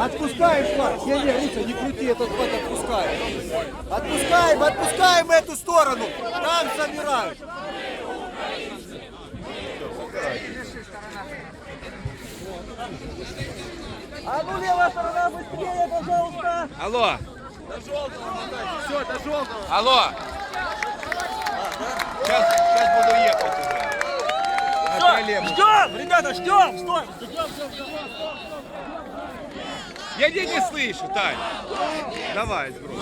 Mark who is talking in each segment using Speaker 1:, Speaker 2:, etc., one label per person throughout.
Speaker 1: Отпускаем флаг. Не, не, Руся, не крути этот флаг, отпускаем. Отпускаем, отпускаем эту сторону. Там собираем. А ну левая сторона быстрее, пожалуйста.
Speaker 2: Алло.
Speaker 1: Все, до желтого.
Speaker 2: Алло. Сейчас, сейчас буду ехать уже. Троллейбус.
Speaker 1: Ждем, ребята, ждем, стой.
Speaker 2: Я не, не слышу, Тань. Давай, сбрось.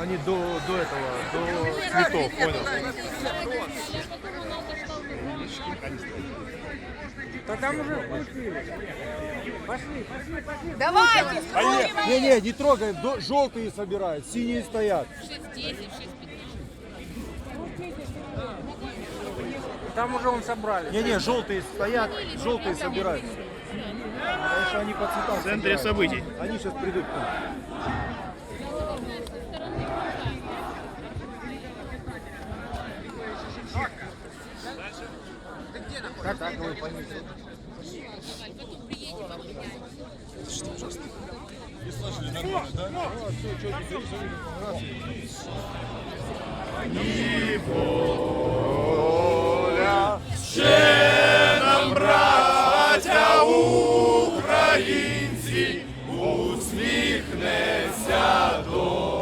Speaker 1: Они до, до этого, до цветов, понял?
Speaker 3: Давайте, строим.
Speaker 1: Не-не, не трогай, до- желтые собирают, синие стоят.
Speaker 3: 6-10, 6-15.
Speaker 4: Там уже он собрали.
Speaker 1: Не-не, желтые стоят, желтые собирают. Потому что они по цветам В центре событий. Они сейчас придут. к нам. Как так, вы Потом приедем, Не слышали ще нам, браття українці, усміхнеться до.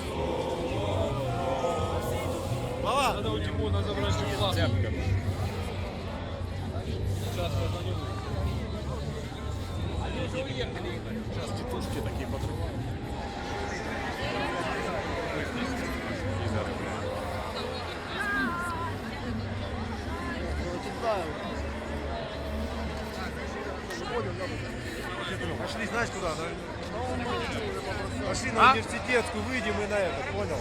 Speaker 1: Мама, надо у Тимона забрать флаг. Сейчас позвоню. Они уже уехали. Сейчас тетушки такие подрывают. Пошли, знаешь куда? Пошли на университетскую, выйдем и на это, понял?